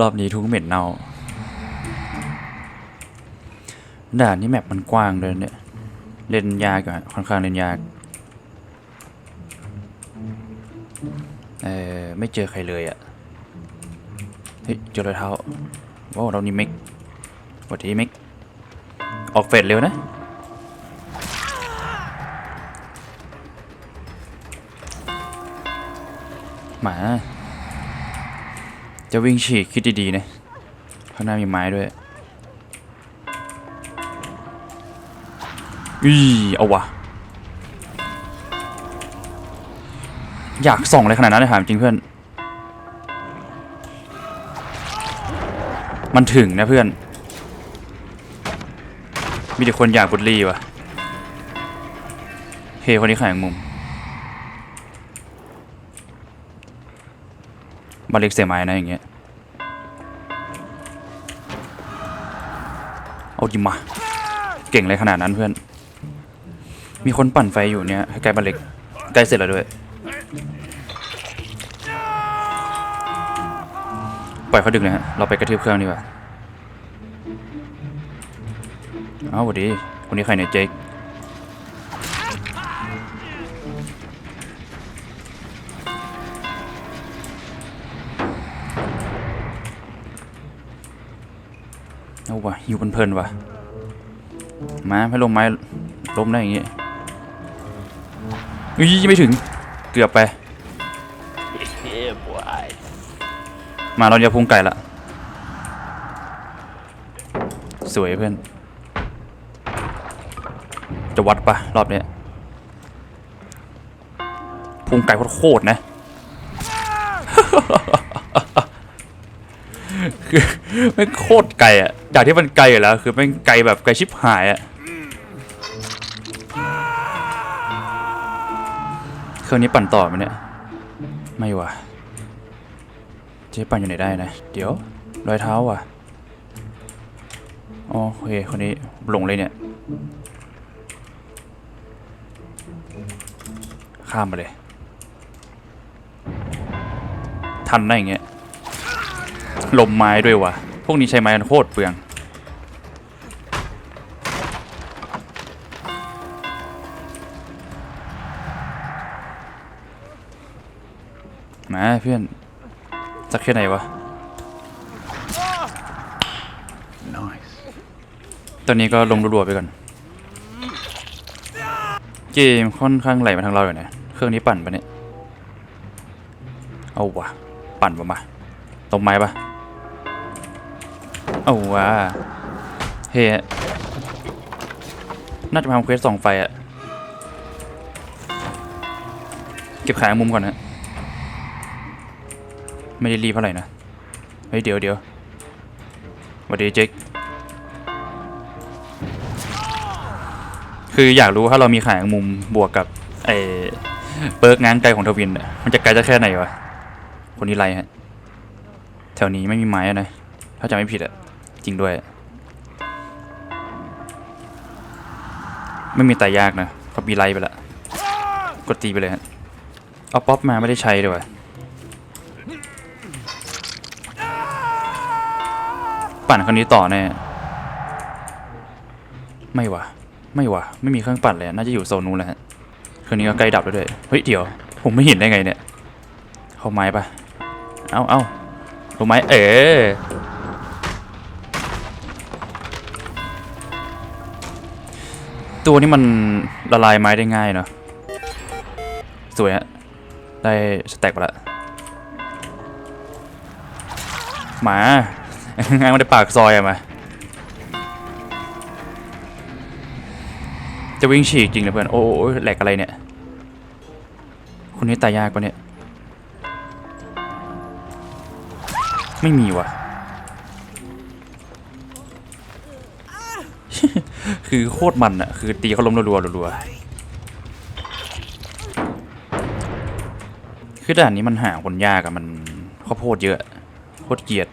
รอบนี้ทุกเม็นเน่าด่านนี้แมปมันกว้างเลยเนี่ยเล่นยากอะค่อนข้างเล่นยาก เออไม่เจอใครเลยอะ่ะ เฮ้ยเจอรอยเท้าว้าวเรานี่เม็กวัสดีเม็กออกเฟดเร็วนะหมา จะวิ่งฉีกคิดดีๆนะข้างหน้ามีไม้ด้วยอีเอาวะอยากส่องอะไรขนาดนั้นเลยถามจริงเพื่อน มันถึงนะเพื่อน มีแต่คนอยากบุลลี่วะเฮ้คนนี้ขายมุม บาเล็กเสียไม้นะอย่างเงี้ย เอาดิมา เก่งเลยขนาดนั้นเพื่อน มีคนปั่นไฟอยู่เนี่ยใกล้บาเล็กใกล้เสร็จแล้วด้วย ปล่อยเขาดึกนะฮะ เราไปกระทืบเครื่องดีกว่า เอาสวัสดีคนนี้ใครเนี่ยเจค เอาวะอยู่เพลินๆวะมาให้ลงไม้ล้มได้อย่างงี้อุ้ยไม่ถึงเกือบไป Yeah, boy. มาเราจะพุงไก่ละสวยเพื่อน จะวัดปะรอบเนี้ยพุงไก่โคตรๆนะคือ แม่งโคตรไกลอะ จากที่มันไกลอยู่แล้ว คือแม่งไกลแบบไกลชิบหายอะ เครื่องนี้ปั่นต่อไหมเนี่ย ไม่ว่ะจ๊ปั่นอยู่ไหนได้นะ เดี๋ยวรอยเท้าว่ะอ๋อโอเคคนนี้หลงเลยเนี่ย ข้ามมาเลย ทันได้อย่างเงี้ย ลมไม้ด้วยวะพวกนี้ใช้ไม้กันโคตรเปลือง มาเพื่อนสักแค่ไหนวะ Nice. ตอนนี้ก็ลงรัวๆไปก่อน เกมค่อนข้างไหลมาทางเราอยู่นะ เครื่องนี้ปั่นปะเนี่ย เอาวะ ปั่นปะมา ตรงไม้ปะ เอาวะเฮ้ยน่าจะทำเควสส่องไฟอะเก็บขายมุมก่อนนะไม่ได้รีบเท่าไหร่นะ เฮ้ย เดี๋ยวเดี๋ยวสวัสดีเจ๊กคืออยากรู้ถ้าเรามีขายมุมบวกกับไอ้เปิร์กง้างไกลของทวิน มันจะไกลจะแค่ไหนวะ คนนี้ไรฮะ แถวนี้ไม่มีไม้อะนะ ถ้าจะไม่ผิดอะ จริงด้วย ไม่มีตายยากนะเขามีไลไปละกดตีไปเลยฮะเอาป๊อปมาไม่ได้ใช้เลยวะปั่นคนนี้ต่อแน่ไม่วะไม่วะไม่มีเครื่องปั่นเลยน่าจะอยู่โซนนู้นแหละฮะครื่องนี้ก็ใกล้ดับแล้วด้วยเฮ้ยเดี๋ยว ผมไม่เห็นได้ไงเนี่ย เข้าไม้ปะเอาเอาลงไม้เออ ตัวนี้มันละลายไม้ได้ง่ายเนาะสวยฮะได้สแต็กไปละหมาง่ายมันได้ปากซอยอะมาจะวิ่งฉีกจริงนะเพื่อน โอ้โอ้แหลกอะไรเนี่ยคนนี้ตายยากปะเนี่ย ไม่มีว่ะ คือโคตรมันอะคือตีเขาล้มรัวๆรัวๆคือด่านนี้มันหาคนยากอะมันข้อโพดเยอะโคตรเกียด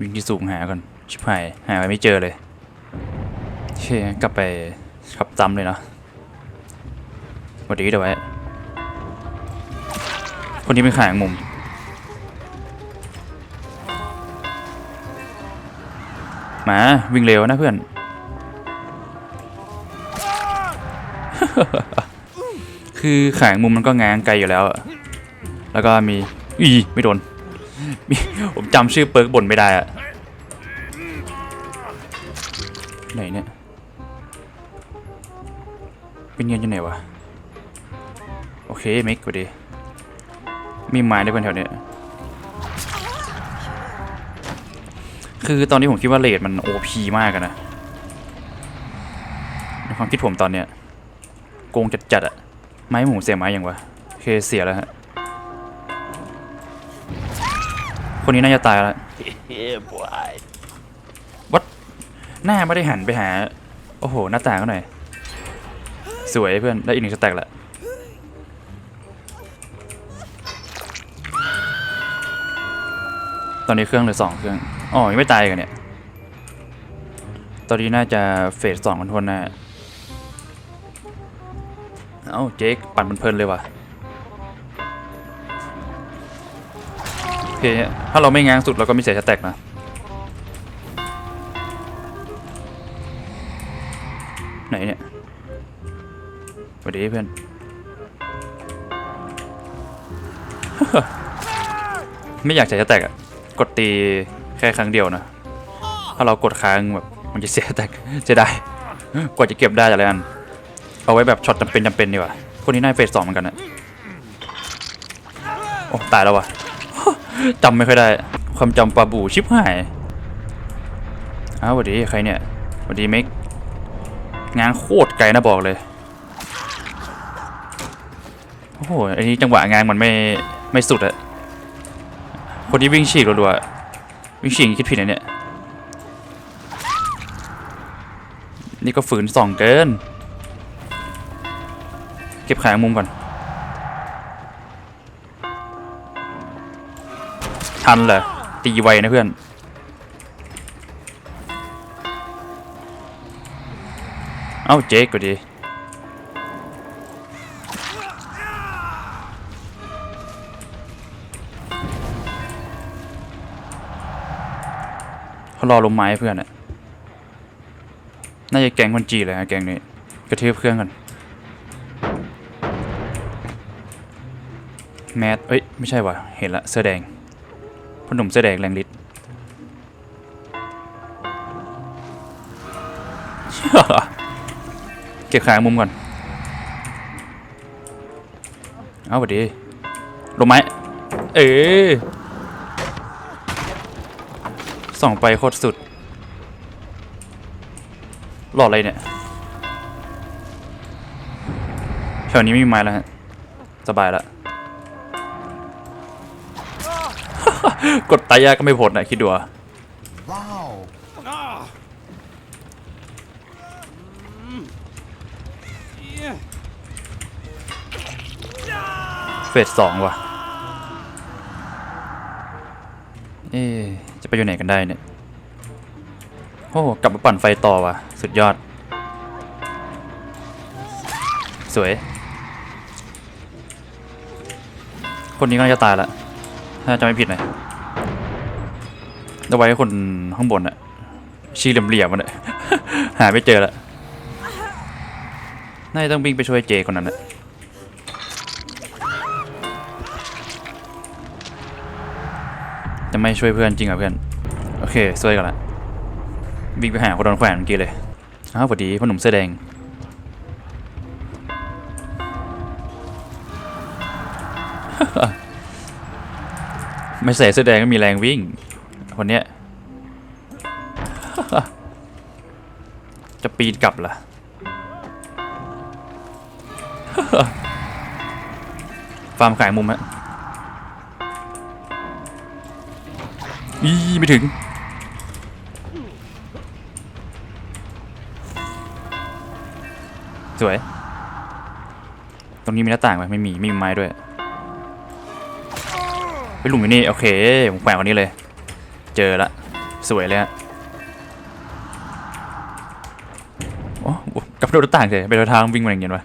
วิ่งที่สูงหากันชิบหายหาไปไม่เจอเลยเช่กลับไปขับจำเลยเนาะวันนี้เดี๋ยวไว้คนที่เป็นขายมุมมาวิ่งเร็วนะเพื่อน คือแขงมุมมันก็ง้างไกลอยู่แล้ว แล้วก็มีอีไม่โดน ผมจำชื่อเปิร์กบ่นไม่ได้อะไหนเนี่ย เป็นเงินยู่ไหนวะ โอเคมิกกูดี มีไม้ด้วยเพื่อนแถวเนี้ยคือตอนนี้ผมคิดว่าเลดมันโอพีมากนะในความคิดผมตอนเนี้ย งจัดๆอะไม้หมูเสียไม้ยังวะโอเคเสียแล้วฮะคนนี้น่าจะตายแล้ว Yeah, boy. วัดหน้าไม่ได้หันไปหา โอ้โห หน้าต่างก็หน่อย สวยเพื่อน ได้อีกหนึ่งสแต็กละตอนนี้เครื่องเหลือสองเครื่อง อ๋อ ยังไม่ตายกันเนี่ย ตอนนี้น่าจะเฟสสองกันทวนแน่ เอ้าเจ๊กปั่นมันเพลินเลยว่ะโอเคถ้าเราไม่ง้างสุดเราก็ไม่เสียสแตกนะไหนเนี่ยสวัสดีเพื่อนไม่อยากใช้แตกอะกดตีแค่ครั้งเดียวนะ ถ้าเรากดค้างแบบมันจะเสียแตกจะได้กว่าจะเก็บได้แต่ละอัน เอาไว้แบบช็อตจำเป็นจำเป็นดีกว่าคนนี้น่าเฟสสองเหมือนกันนะโอ้ตายแล้ววะจำไม่ค่อยได้ ความจำปลาบูชิบหายอ้าวสวัสดีใครเนี่ยสวัสดีเมกงานโคตรไกลนะบอกเลย โอ้โห อันนี้จังหวะงานมันไม่ไม่สุดอะคนที่วิ่งฉีกรัวๆวิ่งฉีกคิดผิดนะเนี่ย นี่ก็ฝืนส่องเกิน เก็บขายมุมก่อน ทันเหรอตีไวนะเพื่อน เอ้าเจ๊กก็ดีเขารอลงไม้เพื่อนอะน่าจะแกงคนจีเลยนะแกงนี้ กระเทืบเครื่องกัน แมสเอ้ย ไม่ใช่ว่ะ เห็นละเสื้อแดงพ่อหนุ่มเสื้อแดงแรงฤทธิ์เก็บขายมุมก่อน เอาสวัสดีลงไม้ เออส่องไปโคตรสุด หลอดอะไรเนี่ย แถวนี้ไม่มีไม้แล้วฮะ สบายแล้ว กดตายยากก็ไม่พ้นนะคิดดูอะเฟสสองว่ะ เอ๊จะไปอยู่ไหนกันได้เนี่ย โอ้กลับมาปั่นไฟต่อว่ะ สุดยอด สวย คนนี้ก็จะตายละ ถ้าจะไม่ผิดนะ เอาไว้คนข้างบนอะชี้เหลี่ยมๆมันอะหาไม่เจอละน่าจะต้องวิ่งไปช่วยเจคนนั้นอะจะไม่ช่วยเพื่อนจริงเหรอเพื่อน โอเคช่วยกันละวิ่งไปหาคนโดนแขวนเมื่อกี้เลยอ้าวสวัสดีพ่อหนุ่มเสื้อแดง ไม่ใส่เสื้อแดงก็มีแรงวิ่ง คนเนี้ยจะปีนกลับล่ะฟาร์มขายมุมฮะอีไม่ถึง สวย ตรงนี้มีหน้าต่างไหมไม่มี ไม่มีไม้ด้วยไปหลุมอยู่นี่ โอเค ผมแขวนวันนี้เลย เจอละสวยเลยฮะโอ้กับโดดต่างเลยไปทางวิ่งมาอย่างเงี้ยวะ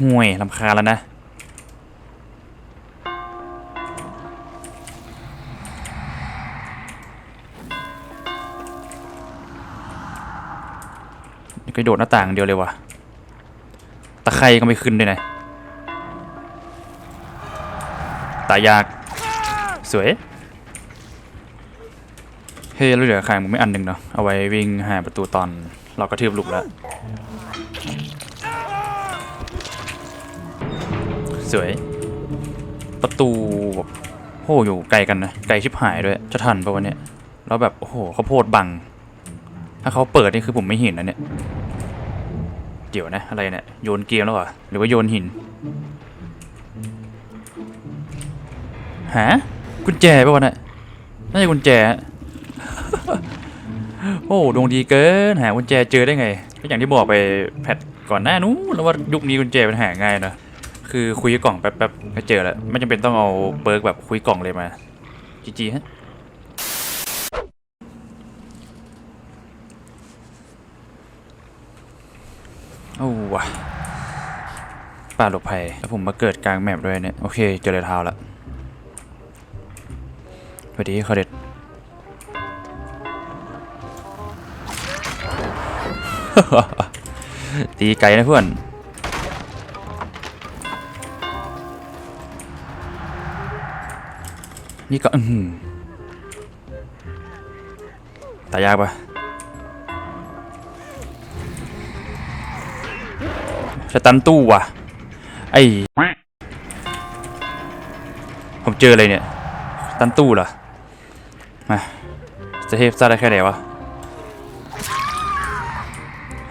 ห่วยลำคาแล้วนะกระโดดหน้าต่างเดียวเลยวะตะไคร่ก็ไม่ขึ้นด้วยนะตายาก สวย เฮ้ยแล้วเหลือขายมึงไม่อันหนึ่งเนาะเอาไว้วิ่งหาประตูตอนเรากระทืบหลุมแล้ว สวย ประตูแบบโหอยู่ไกลกันนะ ไกลชิบหายด้วย จะทันปะวันเนี้ยแล้วแบบ โอ้โหเขาโพดบัง ถ้าเขาเปิดนี่คือผมไม่เห็นนะเนี่ย เดี๋ยวนะ อะไรเนี่ย โยนเกมแล้วเหรอ หรือว่าโยนหินหา กุญแจป่ะวะเนี่ยน่าจะกุญแจ โอ้ดวงดีเกินหากุญแจเจอได้ไง ก็อย่างที่บอกไปแพทก่อนหน้านู้นแล้วว่ายุคนี้กุญแจมันหาง่ายนะคือคุยกล่องแป๊บๆก็เจอแล้วไม่จำเป็นต้องเอาเปิร์กแบบคุยกล่องเลยมาจีจีฮะโอ้ว่ะป่าหลบภัยแล้วผมมาเกิดกลางแมปด้วยเนี่ย โอเค เจอเลยเท้าละส วัสดีเขาเด็ดตีไกลนะเพื่อน นี่ก็อือหือตายยากปะสตันตู้ว่ะ ไอผมเจออะไรเนี่ย ตันตู้เหรอ มาจะเทพซ่าได้แค่ไหนวะ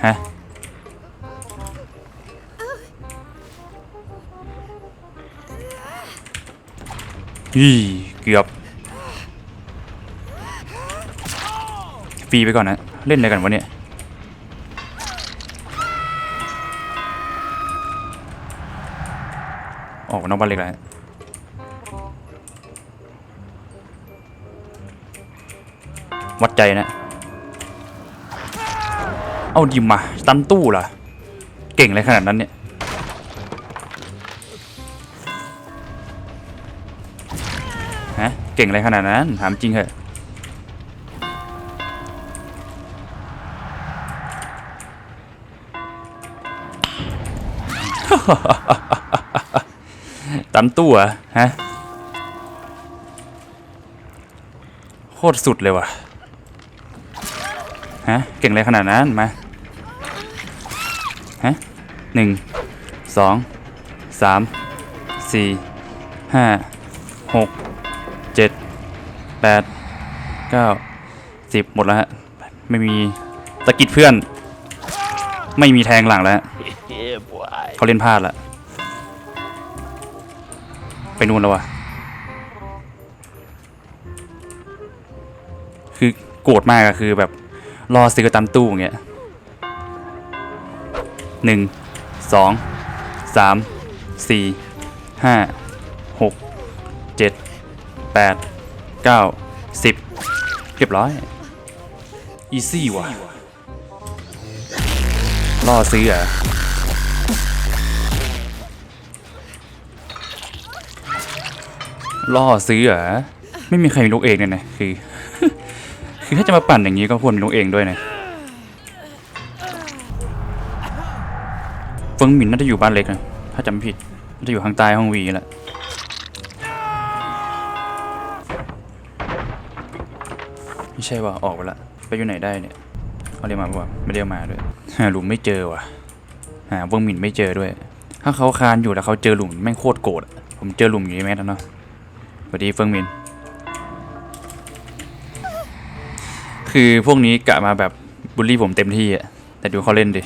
ฮะ อีเกือบ ฟรีไปก่อนนะ เล่นอะไรกันวะเนี่ยออกนอกบ้านเล็กแล้ว วัดใจนะ เอาดิมาตันตู้ล่ะ เก่งอะไรขนาดนั้นเนี่ย ฮะ เก่งอะไรขนาดนั้น ถามจริงเหอะตันตู้เหรอะฮะ โคตรสุดเลยว่ะ ฮะ เก่งอะไรขนาดนั้น มา ฮะหนึ่งสองสามสี่ห้าหกเจ็ดแปดเก้าสิบหมดแล้วฮะ ไม่มีตะกิดเพื่อน ไม่มีแทงหลังแล้วเขาเล่นพลาดละไปนู่นแล้ววะคือโกรธมากอะคือแบบ รอซื้อตามตู้อย่างเงี้ยหนึ่งสองสามสี่ห้าหกเจ็ดแปดเก้าสิบเรียบร้อยอีซี่ว่ะรอซื้อเหรอะล่อซื้อเหรอไม่มีใครมีลูกเองเลยนะคือ คือถ้าจะมาปั่นอย่างนี้ก็ควรลงเองด้วยนะเฟิงหมินน่าจะอยู่บ้านเล็กนะถ้าจำผิดน่าจะอยู่ข้างใต้ห้องวีแหละไม่ใช่ว่าออกไปละไปอยู่ไหนได้เนี่ยเขาเรียกมาปะวะไม่เรียกมาด้วยหาหลุมไม่เจอว่ะหาเฟิงหมินไม่เจอด้วย ถ้าเขาคานอยู่แล้วเขาเจอหลุมแม่งโคตรโกรธผมเจอหลุมอยู่ในแมสแล้วเนาะสวัสดีเฟิงมิน คือพวกนี้กะมาแบบบูลลี่ผมเต็มที่อะแต่ดูเขาเล่นดิ